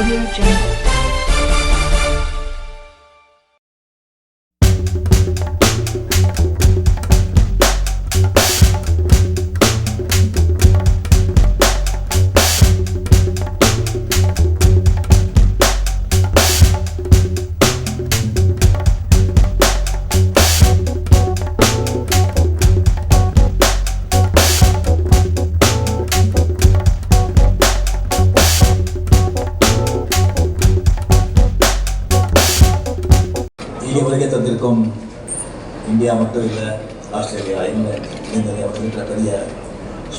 Audio Jungle. மட்டும் இல்லை Australia England இந்த நிறைய வந்துருக்கிற பெரிய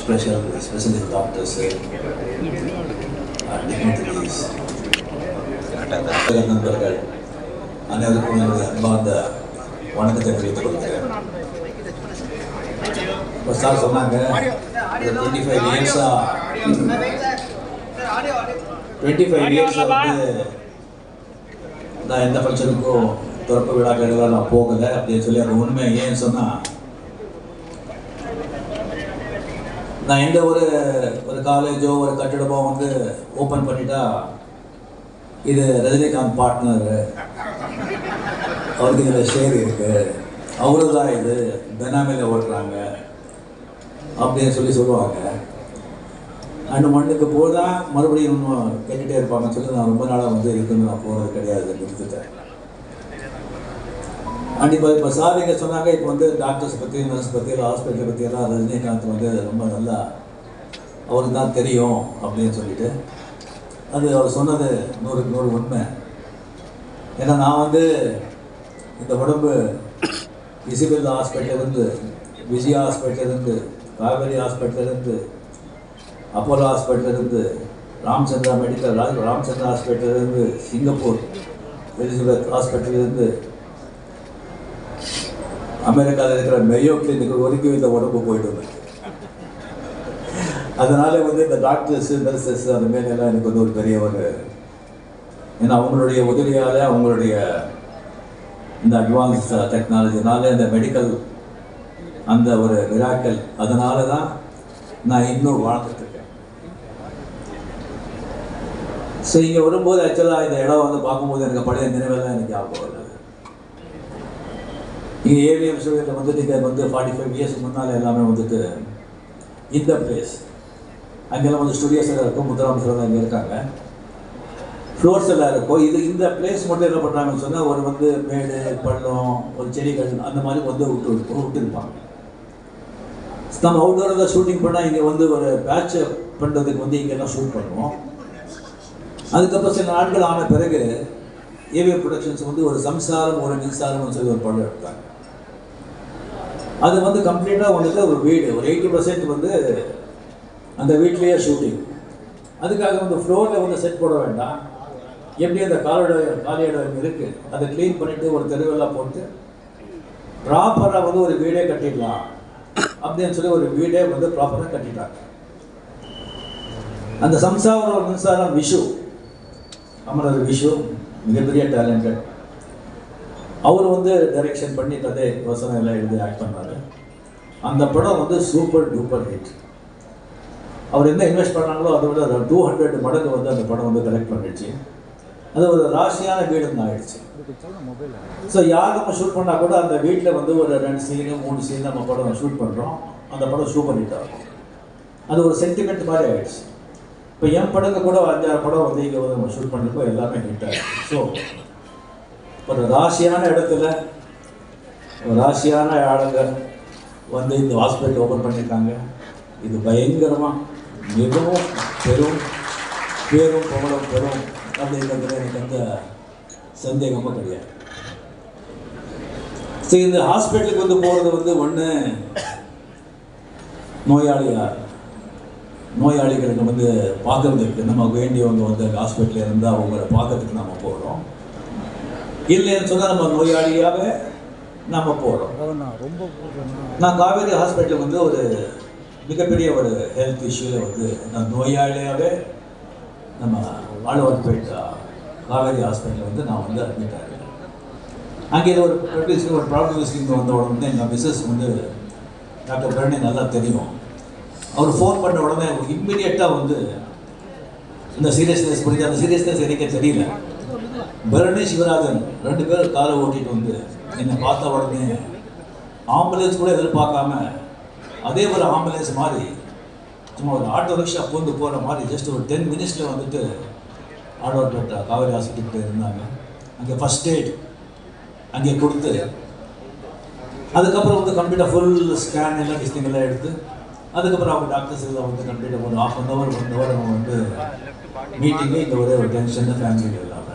ஸ்பெஷல் ஸ்பெஷலிஸ்ட் டாக்டர்ஸு டிக்னிட்டரிஸ் நண்பர்கள் அனைவருக்கும் என்னுடைய அன்பார்ந்த வணக்கத்தை தெரிவித்துக் கொள்கிறேன். இப்போ சார் சொன்னாங்க டுவெண்ட்டி ஃபைவ் இயர்ஸாக டுவெண்ட்டி ஃபைவ் இயர்ஸாக வந்து நான் எந்த ஃபங்க்ஷனுக்கும் திறப்பு விழாக்களுக்கெல்லாம் நான் போகலை அப்படின்னு சொல்லி அது உண்மை ஏன்னு சொன்னால் நான் எந்த ஒரு ஒரு காலேஜோ ஒரு கட்டிடமோ வந்து ஓப்பன் பண்ணிட்டா இது ரஜினிகாந்த் பார்ட்னர் அவருக்கு இதில் ஷேர் இருக்கு. அவரு தான் இது. பெனாமியில் ஓட்டுறாங்க அப்படின்னு சொல்லி சொல்லுவாங்க. அண்டு மண்ணுக்கு போதான் மறுபடியும் இன்னும் கேட்டுகிட்டே இருப்பாங்கன்னு சொல்லி நான் ரொம்ப நாளாக வந்து இருக்குன்னு நான் போகிறது கிடையாது நிறுத்துட்டேன். அண்ட் இப்போ இப்போ சாரிங்க சொன்னாங்க இப்போ வந்து டாக்டர்ஸ் பற்றி நர்ஸ் பற்றி ஹாஸ்பிட்டல் பற்றி எல்லாம் ரஜினிகாந்த் வந்து ரொம்ப நல்லா அவருக்கு தான் தெரியும் அப்படின்னு சொல்லிட்டு. அது அவர் சொன்னது நூறுக்கு நூறு உண்மை. ஏன்னா நான் வந்து இந்த உடம்பு இசிபில் ஹாஸ்பிட்டலேருந்து விஜயா ஹாஸ்பிட்டலேருந்து காவேரி ஹாஸ்பிட்டலேருந்து அப்போலோ ஹாஸ்பிட்டலேருந்து ராமச்சந்திரா மெடிக்கல் ராஜ் ராமச்சந்திரா ஹாஸ்பிட்டலேருந்து சிங்கப்பூர் எலிசபெத் ஹாஸ்பிட்டலேருந்து அமெரிக்காவில் இருக்கிற மெயோ கிளினிக் வரைக்கும் இந்த உடம்பு போயிட்டு அதனால வந்து இந்த டாக்டர்ஸ் நர்சஸ் அந்த மேலெல்லாம் எனக்கு வந்து ஒரு பெரிய ஒரு ஏன்னா அவங்களுடைய உதவியால் அவங்களுடைய இந்த அட்வான்ஸ் டெக்னாலஜினால இந்த மெடிக்கல் அந்த ஒரு விழாக்கள் அதனால தான் நான் இன்னும் வாழ்ந்துட்டு இருக்கேன் ஸோ இங்கே வரும்போது ஆக்சுவலாக இந்த இடம் வந்து பார்க்கும்போது எனக்கு பழைய நினைவெல்லாம் எனக்கு ஞாபகம் இல்லை இங்கே ஏவிஎம் ஸ்டூடியோவில் வந்து நீங்கள் வந்து ஃபார்ட்டி ஃபைவ் இயர்ஸ் முன்னால் எல்லாமே வந்துட்டு இந்த பிளேஸ் அங்கெல்லாம் வந்து ஸ்டுடியோஸ் எல்லாம் இருக்கும். முதலமைச்சர் தான் இங்கே இருக்காங்க. ஃப்ளோர்ஸ் எல்லாம் இருக்கும். இது இந்த பிளேஸ் மட்டும் என்ன பண்ணுறாங்கன்னு சொன்னால் ஒரு வந்து மேடு பள்ளம் ஒரு செடிகள் அந்த மாதிரி வந்து விட்டு விட்டு விட்டுருப்பாங்க. நம்ம அவுட்டோரில் ஷூட்டிங் பண்ணால் இங்கே வந்து ஒரு பேட்ச் பண்ணுறதுக்கு வந்து இங்கெல்லாம் ஷூட் பண்ணுவோம். அதுக்கப்புறம் சில நாட்கள் ஆன பிறகு ஏவிஎம் ப்ரொடக்ஷன்ஸ் வந்து ஒரு சம்சாரம் ஒரு மின்சாரம்னு சொல்லி ஒரு படம் எடுத்தாங்க. அது வந்து கம்ப்ளீட்டாக வந்துட்டு ஒரு வீடு ஒரு எயிட்டி பர்சன்ட் வந்து அந்த வீட்லேயே ஷூட்டிங் அதுக்காக வந்து ஃப்ளோரில் வந்து செட் போட வேண்டாம். எப்படி அந்த காலோட காலியிடம் இருக்குது அதை க்ளீன் பண்ணிவிட்டு ஒரு தெருவெல்லாம் போட்டு ப்ராப்பராக வந்து ஒரு வீடே கட்டிடலாம். அப்படின்னு சொல்லி ஒரு வீடே வந்து ப்ராப்பராக கட்டிட்டாங்க. அந்த சம்சாரம் மின்சாரம் விஷு. அமரர் விஷு மிகப்பெரிய டேலண்டட் அவர் வந்து டைரக்ஷன் பண்ணி கதை வசனம் எல்லாம் எழுதி ஆக்ட் பண்ணாரு. அந்த படம் வந்து சூப்பர் டூப்பர் ஹிட் அவர் என்ன இன்வெஸ்ட் பண்ணாங்களோ அதை விட டூ ஹண்ட்ரட் மடங்கு வந்து அந்த படம் வந்து கலெக்ட் பண்ணிடுச்சு. அது ஒரு ராசியான வீடுன்னு ஆயிடுச்சு. ஸோ யார் நம்ம ஷூட் பண்ணால் கூட அந்த வீட்டில் வந்து ஒரு ரெண்டு சீனு மூணு சீன் நம்ம படம் ஷூட் பண்ணுறோம் அந்த படம் சூப்பர் ஹிட் ஆகும். அது ஒரு சென்டிமெண்ட் மாதிரி ஆயிடுச்சு. இப்போ என் படங்க கூட அஞ்சாறு படம் வந்து இங்கே வந்து நம்ம ஷூட் பண்ணிருப்போம் எல்லாமே ஹிட் ஆகிடுச்சு ஸோ ஒரு ராசியான இடத்துல ஒரு ராசியான ஆளுங்க வந்து இந்த ஹாஸ்பிட்டல் ஓப்பன் பண்ணியிருக்காங்க இது பயங்கரமாக மிகவும் பெரும் பேரும் புகழும் பெரும் அப்படிங்கிறதுல எனக்கு எந்த சந்தேகமும் கிடையாது. சரி இந்த ஹாஸ்பிட்டலுக்கு வந்து போகிறது வந்து ஒன்று நோயாளியார் நோயாளிகளுக்கு வந்து பார்க்கறதுக்கு நம்ம வேண்டியவங்க வந்து ஹாஸ்பிட்டலில் இருந்தால் அவங்கள பார்க்கறதுக்கு நம்ம போகிறோம் இல்லைன்னு சொன்னால் நம்ம நோயாளியாக நம்ம போகிறோம் நான் காவேரி ஹாஸ்பிட்டல் வந்து ஒரு மிகப்பெரிய ஒரு ஹெல்த் இஷ்யூவில் வந்து நான் நோயாளியாகவே நம்ம ஆழ்வார்பேட் காவேரி ஹாஸ்பிட்டலில் வந்து நான் வந்து அட்மிட் ஆகிறேன் அங்கே ஒரு ப்ரெக்டிஸ் ஒரு ப்ராப்ளம் இங்கே வந்த உடனே எங்கள் மிஸ்ஸஸ் வந்து டாக்டர் பரணி நல்லா தெரியும். அவர் ஃபோன் பண்ண உடனே இம்மிடியட்டாக வந்து இந்த சீரியஸ்னஸ் புரிஞ்சு அந்த சீரியஸ்னஸ் எனக்கே தெரியல. பரணி சிவராஜன் ரெண்டு பேரும் காரை ஓட்டிட்டு வந்து என்னை பார்த்த உடனே ஆம்புலன்ஸ் கூட எதிர்பார்க்காம அதே ஒரு ஆம்புலன்ஸ் மாதிரி சும்மா ஒரு ஆட்டோ ரிக்ஷா பூந்து போகிற மாதிரி ஜஸ்ட் ஒரு டென் மினிட்ஸில் வந்துட்டு ஆடோப்பேட்டா காவேரி ஹாஸ்பிட்டல் இருந்தாங்க. அங்கே ஃபஸ்ட் எய்ட் அங்கே கொடுத்து அதுக்கப்புறம் வந்து கம்ப்ளீட்டாக ஃபுல் ஸ்கேன் எல்லாம் டெஸ்டிங் எல்லாம் எடுத்து அதுக்கப்புறம் அவங்க டாக்டர்ஸ் எல்லாம் வந்து கம்ப்ளீட்டாக ஒரு half an hour one hour அவங்க வந்து மீட்டிங்கு இந்த ஒரே ஒரு டென்ஷன் ஃபேமிலி இல்லாமல்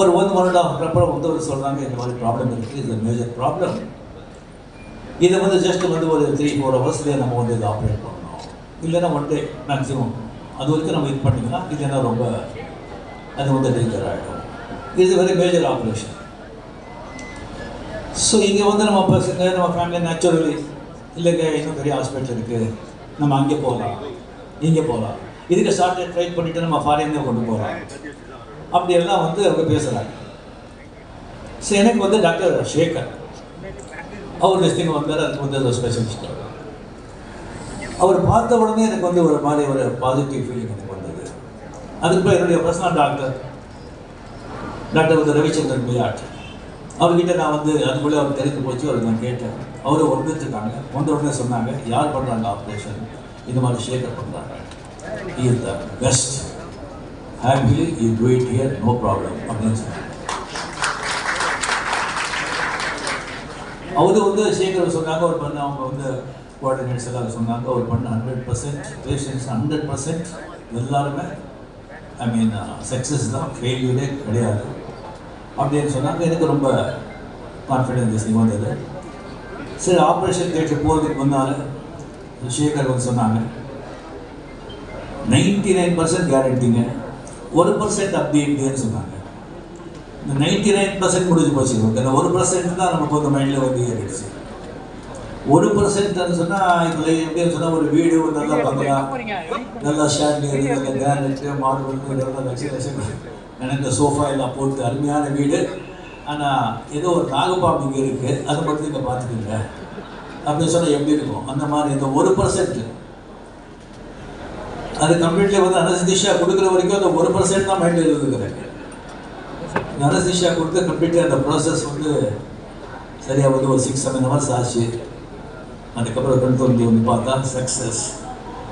ஒரு ஒன் ஒன் அண்ட் ஹாஃப் அப்புறம் வந்து ஒரு சொல்கிறாங்க இந்த மாதிரி ப்ராப்ளம் இருக்குது இது மேஜர் ப்ராப்ளம் இதை வந்து ஜஸ்ட் வந்து ஒரு த்ரீ ஃபோர் ஹவர்ஸ்லேயே நம்ம வந்து இதை ஆப்ரேட் பண்ணணும். இல்லைன்னா ஒன் டே மேக்ஸிமம் அது வரைக்கும் நம்ம இது பண்ணிக்கலாம் இல்லைன்னா ரொம்ப அது வந்து டேஞ்சர் ஆகிடும் இது வெரி மேஜர் ஆப்ரேஷன் ஸோ இங்கே வந்து நம்ம பசங்க நம்ம ஃபேமிலி நேச்சுரலி இல்லைங்க இன்னும் பெரிய ஹாஸ்பிட்டல் இருக்குது நம்ம அங்கே போகலாம் இங்கே போகலாம். இதுக்கு ஸ்டார்ட் ட்ரைட் பண்ணிவிட்டு நம்ம ஃபாரின்லேயே கொண்டு போகலாம். அப்படி எல்லாம் வந்து அவங்க பேசுகிறாங்க ஸோ எனக்கு வந்து டாக்டர் ஷேகர் அவர் டெஸ்டிங் வந்தார் அதுக்கு வந்து ஒரு ஸ்பெஷலிஸ்ட் அவர் பார்த்த உடனே எனக்கு வந்து ஒரு மாதிரி ஒரு பாசிட்டிவ் ஃபீலிங் எனக்கு வந்தது. அதுக்கப்புறம் என்னுடைய பர்சனல் டாக்டர் டாக்டர் வந்து ரவிச்சந்திரன் மியாட் அவர்கிட்ட நான் வந்து அதுக்குள்ளே அவர் தெரிந்து போச்சு அவர் நான் கேட்டேன். அவரும் வந்துட்டுருக்காங்க வந்த உடனே சொன்னாங்க யார் பண்ணுறாங்க ஆப்ரேஷன் இந்த மாதிரி ஷேக்கர் பண்ணுறாங்க is the best happily you do it here no problem அப்படின்னு சொன்னாங்க அவங்க வந்து சேகர் சொன்னாங்க ஒரு பண்ண அவங்க வந்து கோஆர்டினேட்ஸ் எல்லாம் சொன்னாங்க ஒரு பண்ண hundred percent patients hundred percent எல்லாருமே ஐ மீன் சக்ஸஸ் தான் ஃபெயில்யூரே கிடையாது. அப்படின்னு சொன்னாங்க எனக்கு ரொம்ப கான்ஃபிடென்ஸ் வந்தது. சரி ஆப்ரேஷன் தேட்டர் போகிறதுக்கு முன்னால் சேகர் வந்து சொன்னாங்க நைன்டி நைன் பர்சன்ட் கேரண்டிங்க ஒரு பர்சன்ட் அப்படி இப்படின்னு சொன்னாங்க. இந்த நைன்டி நைன் பர்சன்ட் முடிஞ்சு போச்சு. அந்த ஒரு பர்சன்ட் தான் நமக்கு வந்து மைண்டில் வந்து ஏறிடுச்சு. ஒரு பர்சன்ட்னு சொன்னால் இதில் எப்படின்னு சொன்னால் ஒரு வீடு நல்லா பங்களா நல்லா ஷேண்டியர் நல்ல கிரானைட்டு மார்பிள் இதெல்லாம் வச்சு வச்சு எனக்கு சோஃபா எல்லாம் போட்டு அருமையான வீடு. ஆனால் ஏதோ ஒரு நாகப்பாம்பு இங்கே இருக்குது அதை மட்டும் இங்கே பார்த்துக்கோங்க. அப்படின்னு சொன்னால் எப்படி இருக்கும்? அந்த மாதிரி இந்த ஒரு பர்சன்ட் அது கம்ப்ளீட்லி வந்து அனஸ்திஷா கொடுக்குற வரைக்கும் அந்த ஒரு பர்சன்ட் தான் மைண்டில் இருந்துக்கிறேன் அனஸ்திஷா கொடுத்து கம்ப்ளீட்டாக அந்த ப்ராசஸ் வந்து சரியாக வந்து ஒரு சிக்ஸ் செவன் ஹவர்ஸ் ஆச்சு. அதுக்கப்புறம் கண் வந்து வந்து பார்த்தா சக்ஸஸ்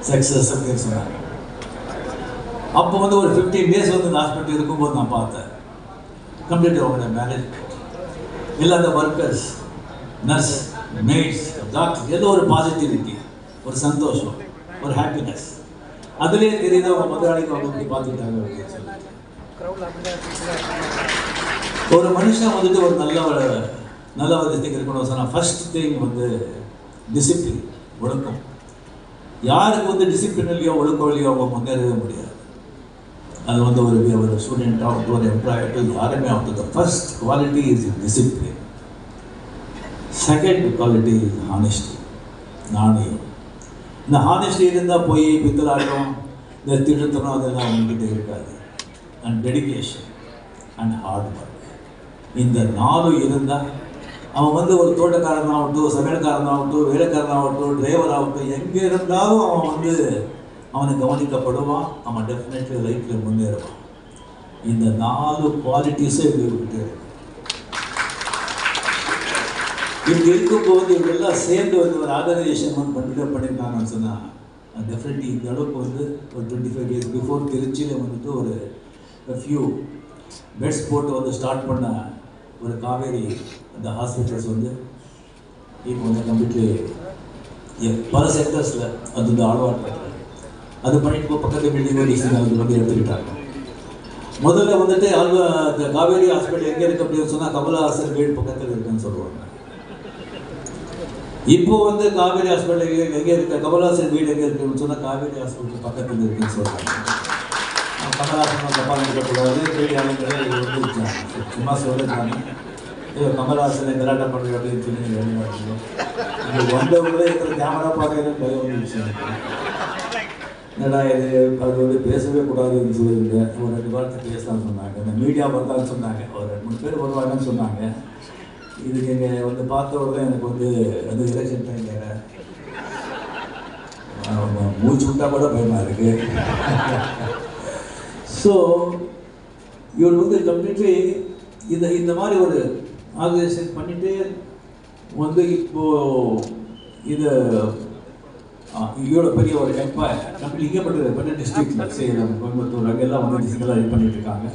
சக்ஸஸ் அப்படின்னு சொன்னாங்க. அப்போ வந்து ஒரு ஃபிஃப்டீன் டேஸ் வந்து ஹாஸ்பிட்டல் இருக்கும்போது நான் பார்த்தேன். கம்ப்ளீட் அவங்களோட மேரேஜ் இல்லை அந்த ஒர்க்கர்ஸ் நர்ஸ் மெய்ட்ஸ் டாக்டர் ஏதோ ஒரு பாசிட்டிவிட்டி ஒரு சந்தோஷம் ஒரு ஹாப்பினஸ் அதுலேயே தெரியுது அவங்க முதலாளிக்கு அவங்க இப்படி பார்த்துக்கிட்டாங்க அப்படின்னு சொல்லி. ஒரு மனுஷன் வந்துட்டு ஒரு நல்ல ஒரு நல்ல விதத்துக்கு இருக்கணும். சொன்னால் ஃபர்ஸ்ட் திங் வந்து டிசிப்ளின் ஒழுக்கம். யாருக்கு வந்து டிசிப்ளின் இல்லையோ ஒழுக்கம் இல்லையோ அவங்க முன்னேறவே முடியாது. அது வந்து ஒரு ஒரு ஸ்டூடெண்ட் ஆகட்டும் ஒரு எம்ப்ளாய் ஆகட்டும் யாருமே ஆகட்டும் first quality is discipline second quality is honesty நாணயம் இந்த ஹானஸ்டி இருந்தால் போய் பித்தலாட்டம் இந்த திருத்தனம் அதெல்லாம் அவங்ககிட்ட இருக்காது. And dedication and hard work இந்த நாலும் இருந்தால் அவன் வந்து ஒரு தோட்டக்காரனாகட்டும் சமையல்காரனாகட்டும் வேலைக்காரனாகட்டும் டிரைவர் ஆகட்டும் எங்கே இருந்தாலும் அவன் வந்து அவனை கவனிக்கப்படுவான் அவன் டெஃபினெட்லி லைஃப்பில் முன்னேறுவான். இந்த நாலு குவாலிட்டிஸும் இவங்ககிட்ட இருக்கு. இப்படி இருக்கும்போது இவங்கெல்லாம் சேர்ந்து வந்து ஒரு ஆர்கனைசேஷன் வந்து பண்ணிட்டு பண்ணியிருக்காங்கன்னு சொன்னால் டெஃபினெட்லி இந்த அளவுக்கு வந்து ஒரு டுவெண்ட்டி ஃபைவ் இயர்ஸ் பிஃபோர் திருச்சியில் வந்துட்டு ஒரு ஃபியூ பெட்ஸ் போட்டு வந்து ஸ்டார்ட் பண்ண ஒரு காவேரி அந்த ஹாஸ்பிட்டல்ஸ் வந்து இப்போ வந்து கம்ப்ளீட்லி பல செக்டர்ஸில் அது வந்து ஆழ்வார்பேட்டில் அது பண்ணிட்டு இப்போ பக்கத்து பில்டிங் வந்து எடுத்துக்கிட்டாங்க முதல்ல வந்துட்டு ஆழ்வா இந்த காவேரி ஹாஸ்பிட்டல் எங்கே இருக்குது அப்படின்னு சொன்னால் கமலஹாசன் வீடு பக்கத்தில் இருக்குன்னு சொல்லுவாங்க. இப்போ வந்து காவேரி ஹாஸ்பிட்டல் எங்கே இருக்க? கமல்ஹாசன் வீடு எங்கே இருக்குன்னு சொன்னால் காவேரி ஹாஸ்பிட்டல் பக்கத்தில் இருக்குன்னு சொல்கிறாங்க கமல்ஹாசன் தப்பா நினைக்கக்கூடாது மீடியாவில் சும்மா சொல்லிருக்காங்க ஐயோ கமல்ஹாசனை கலாட்டா பண்ணுறது அப்படின்னு சொல்லி நீங்கள் இங்கே வந்தவங்களே இருக்கிற கேமரா பார்க்கறது பயம் வந்துருச்சு எனக்கு. என்னடா இது? அது வந்து பேசவே கூடாதுன்னு சொல்லியிருந்தேன் ஒரு ரெண்டு வாரத்தை பேசலாம்னு சொன்னாங்க. இந்த மீடியா பார்த்தான்னு சொன்னாங்க. ஒரு ரெண்டு மூணு பேர் வருவாங்கன்னு சொன்னாங்க. இதுக்கு இங்கே வந்து பார்த்த உடனே எனக்கு வந்து அது எலெக்ஷன் டைம் மூச்சு விட்டா கூட பயமாக இருக்கு. ஸோ இவர் வந்து கம்ப்ளீட்லி இந்த இந்த மாதிரி ஒரு ஆர்கனைசேஷன் பண்ணிட்டு வந்து இப்போ இது இவ்வளோ பெரிய ஒரு எம்பையர் கம்பெனி இங்கே பண்ணுறது பண்ண டிஸ்ட்ரிக்ட்ல சேலம் கோயம்புத்தூர் அங்கெல்லாம் வந்து டிஸ்ட்ரிக்டெல்லாம் இது பண்ணிட்டு இருக்காங்க.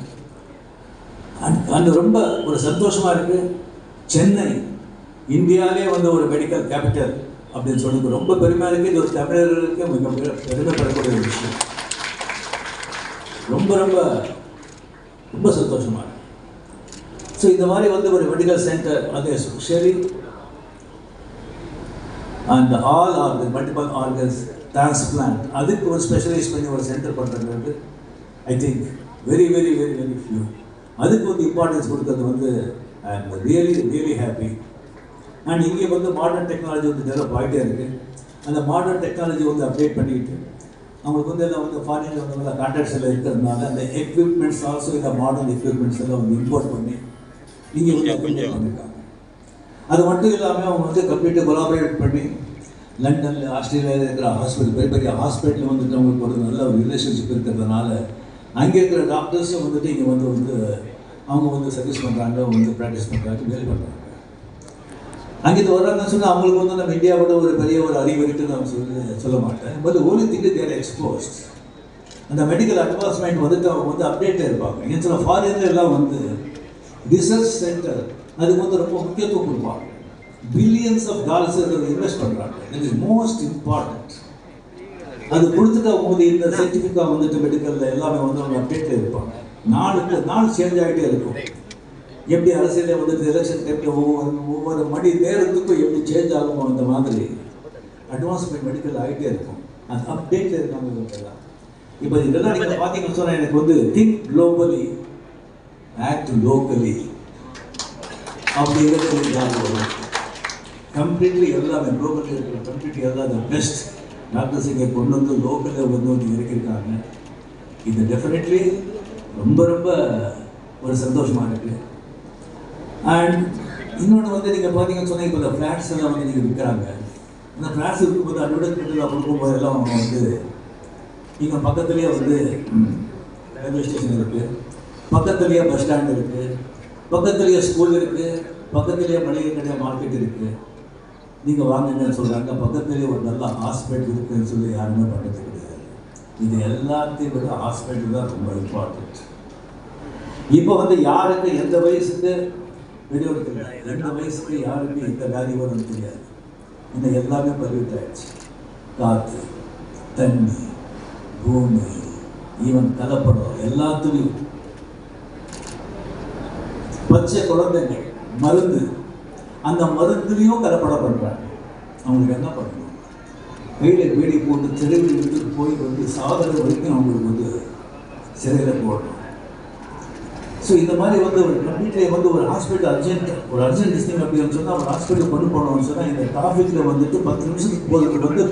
அண்ட் ரொம்ப ஒரு சந்தோஷமா இருக்குது சென்னை இந்தியாவிலே வந்து ஒரு மெடிக்கல் கேபிட்டல் அப்படின்னு சொல்லிட்டு ரொம்ப பெருமையாக இருக்குது இது ஒரு தமிழர்களுக்கு மிக பெரு- பெருமைப்படக்கூடிய ஒரு விஷயம். ரொம்ப ரொம்ப ரொம்ப சந்தோஷமாக ஸோ இந்த மாதிரி வந்து ஒரு மெடிக்கல் சென்டர் அது specially and all organ multiple organs transplant அதுக்கு ஒரு ஸ்பெஷலைஸ் பண்ணி ஒரு சென்டர் பண்ணுறது வந்து I think very very very very few அதுக்கு வந்து இம்பார்ட்டன்ஸ் கொடுக்கறது வந்து am really really happy and இங்கே வந்து மாடர்ன் டெக்னாலஜி வந்து டெவலப் ஆகிட்டே இருக்குது அந்த மாடர்ன் டெக்னாலஜி வந்து அப்டேட் பண்ணிக்கிட்டு அவங்களுக்கு வந்து எல்லாம் வந்து ஃபாரினில் வந்து கான்டாக்ட்ஸ் எல்லாம் இருக்கிறதுனால அந்த எக்யூப்மெண்ட்ஸ் ஆல்சோ இந்த மாடர்ன் எக்யூப்மெண்ட்ஸ் எல்லாம் வந்து இம்போர்ட் பண்ணி இங்கே வந்து implement பண்ணியிருக்காங்க அது மட்டும் இல்லாமல் அவங்க வந்து கம்ப்ளீட்டாக கொலாபரேட் பண்ணி லண்டனில் ஆஸ்திரேலியாவில் இருக்கிற ஹாஸ்பிட்டல் பெரிய பெரிய ஹாஸ்பிட்டல் வந்துட்டு அவங்களுக்கு ஒரு நல்ல ஒரு ரிலேஷன்ஷிப் இருக்கிறதுனால அங்கே இருக்கிற டாக்டர்ஸும் வந்துட்டு இங்கே வந்து வந்து அவங்க வந்து சர்வீஸ் பண்ணுறாங்க வந்து ப்ராக்டிஸ் பண்ணுறாங்க வேலை பண்ணுறாங்க அங்கேருந்து வர்றாங்கன்னு சொன்னால் அவங்களுக்கு வந்து நம்ம இந்தியாவோட ஒரு பெரிய ஒரு அறிவு இருக்குன்னு நான் சொல்லி சொல்ல மாட்டேன். But only think there exposed அந்த மெடிக்கல் அட்வான்ஸ்மெண்ட் வந்துட்டு அவங்க வந்து அப்டேட்டாக இருப்பாங்க. இங்கே சில ஃபாரின்ல எல்லாம் வந்து ரிசர்ச் சென்டர் அதுக்கு வந்து ரொம்ப முக்கியத்துவம் கொடுப்பாங்க. பில்லியன்ஸ் ஆஃப் டாலர்ஸ் இன்வெஸ்ட் பண்ணுறாங்க இட் இஸ் மோஸ்ட் இம்பார்ட்டன்ட் அது கொடுத்துட்டு அவங்க வந்து இந்த சர்டிஃபிகேட் வந்துட்டு மெடிக்கலில் எல்லாமே வந்து அவங்க அப்டேட்டில் இருப்பாங்க. நாளுக்கு நாள் சேஞ்ச் ஆகிட்டே இருக்கும். எப்படி அரசியலில் வந்துட்டு எலெக்ஷன் டைமில் ஒவ்வொரு ஒவ்வொரு மணி நேரத்துக்கும் எப்படி சேஞ்ச் ஆகுமோ அந்த மாதிரி அட்வான்ஸ்மெண்ட் மெடிக்கல் ஆகிட்டே இருக்கும். அது அப்டேட்டில் இருக்காங்க இப்போ இதெல்லாம் நீங்கள் பார்த்தீங்கன்னு சொன்னால் எனக்கு வந்து திங்க் குளோபலி ஆக்ட் லோக்கலி அப்படிங்கிறது கம்ப்ளீட்லி எல்லாமே குளோபலி இருக்கிற கம்ப்ளீட்லி எல்லாமே பெஸ்ட் டாக்டர்ஸ் இங்கே கொண்டு வந்து லோக்கலில் வந்து வந்து இறக்கியிருக்காங்க. இது டெஃபினெட்லி ரொம்ப ரொம்ப ஒரு சந்தோஷமாக இருக்குது அண்ட் இன்னொன்று வந்து நீங்கள் பார்த்தீங்கன்னு சொன்னால் இப்போ இந்த ஃப்ளாட்ஸ் எல்லாம் வந்து நீங்கள் விற்கிறாங்க. அந்த ஃப்ளாட்ஸ் இருக்கும்போது அட்வர்டைஸ்மெண்ட்டில் கொடுக்கும்போது எல்லாம் அவங்க வந்து இங்கே பக்கத்துலேயே வந்து ரயில்வே ஸ்டேஷன் இருக்குது பக்கத்துலேயே பஸ் ஸ்டாண்ட் இருக்குது பக்கத்துலேயே ஸ்கூல் இருக்குது பக்கத்துலேயே மளிகை கடை மார்க்கெட் இருக்குது நீங்கள் வாங்குங்கன்னு சொல்கிறாங்க பக்கத்துலேயே ஒரு நல்ல ஹாஸ்பிட்டல் இருக்குதுன்னு சொல்லி யாருமே பண்ணுறது இது எல்லாத்தையும் விட ஹாஸ்பிட்டல் தான் ரொம்ப இம்பார்ட்டன்ட் இப்போ வந்து யாருக்கு எந்த வயசுக்கு? வெளியூர் ரெண்டு வயசுக்கு யாருக்கு எந்த வியாதி வரும் தெரியாது. இந்த எல்லாமே பர்விட் ஆயிடுச்சு. காற்று தண்ணி பூமி ஈவன் கலப்படம் எல்லாத்துலேயும் பச்சை குழந்தைங்க மருந்து. அந்த மருந்துலேயும் கலப்படம் பண்ணுறாங்க அவங்களுக்கு என்ன பண்ணுறது வீடு வீடு போட்டு தெருவில் எடுத்துட்டு போய் வந்து சாதனை வரைக்கும் அவங்களுக்கு வந்து சிறையில் போடணும். ஸோ இந்த மாதிரி வந்து ஒரு கம்ப்ளீட்லேயே வந்து ஒரு ஹாஸ்பிட்டல் அர்ஜென்ட் ஒரு அர்ஜென்ட் டிஸ்டிங் அப்படின்னு சொன்னால் ஒரு ஹாஸ்பிட்டல் கொண்டு போனோம்னு சொன்னால் இந்த டிராஃபிக்கில் வந்துட்டு பத்து நிமிஷத்துக்கு போகிறதுக்கு வந்து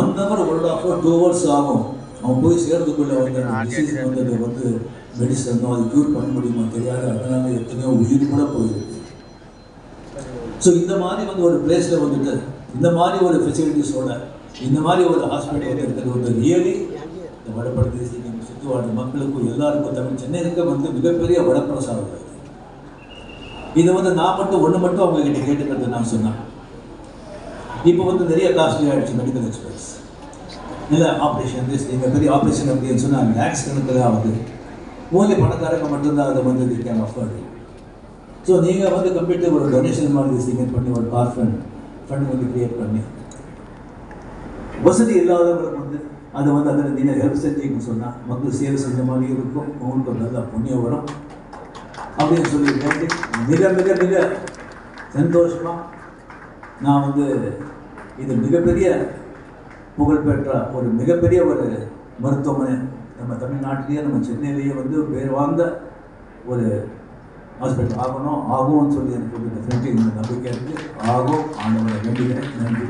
one hour one half two hours ஆகும். அவன் போய் சேர்றதுக்குள்ளே வந்து அந்த டிசீஸ் வந்து அது வந்து மெடிசனோ அது க்யூர் பண்ண முடியுமா தெரியாது. அதனால எத்தனையோ உயிர் கூட போயிருக்கு. ஸோ இந்த மாதிரி வந்து ஒரு பிளேஸில் வந்துட்டு இந்த மாதிரி ஒரு ஃபெசிலிட்டிஸோட இந்த மாதிரி ஒரு ஹாஸ்பிட்டல் வந்து இருக்கிறது வந்து ரியலி இந்த வடப்படுத்தி சுற்றி வாழ்ந்த மக்களுக்கும் எல்லாருக்கும் தமிழ் சென்னைக்கு வந்து மிகப்பெரிய வரப்பிரசாதம் இது. இதை வந்து நான் மட்டும் ஒன்று மட்டும் அவங்க கிட்ட கேட்டுக்கிறது நான் சொன்னேன். இப்போ வந்து நிறைய காஸ்ட்லி ஆகிடுச்சு மெடிக்கல் எக்ஸ்பென்ஸ் இல்லை ஆப்ரேஷன் நீங்கள் பெரிய ஆப்ரேஷன் அப்படின்னு சொன்னால் லேக்ஸ் கணக்கில் ஆகுது. ஓன்லி பணக்காரங்க மட்டும்தான் அதை வந்து தி கேன் ஸோ நீங்கள் வந்து கம்ப்ளீட்டாக ஒரு டொனேஷன் மாதிரி நீங்கள் பண்ணி ஒரு கார் ஃபண்ட் ஃபண்ட் வந்து கிரியேட் பண்ணி வசதி இல்லாதவங்களுக்கு வந்து அதை வந்து அதில் நீங்கள் ஹெல்ப் செஞ்சீங்கன்னு சொன்னால் மக்கள் சேவை செஞ்ச மாதிரி இருக்கும். உங்களுக்கு நல்ல புண்ணியம் வரும். அப்படின்னு சொல்லி கேட்டு மிக மிக மிக சந்தோஷமாக நான் வந்து இது மிகப்பெரிய புகழ்பெற்ற ஒரு மிகப்பெரிய ஒரு மருத்துவமனை. நம்ம தமிழ்நாட்டிலேயே நம்ம சென்னையிலேயே வந்து பேர் வாழ்ந்த ஒரு ஹாஸ்பிட்டல் ஆகணும். ஆகும்னு சொல்லி எனக்கு நம்பிக்கை இருக்குது ஆகும். ஆண்டவரை வேண்டுகிறேன். நன்றி.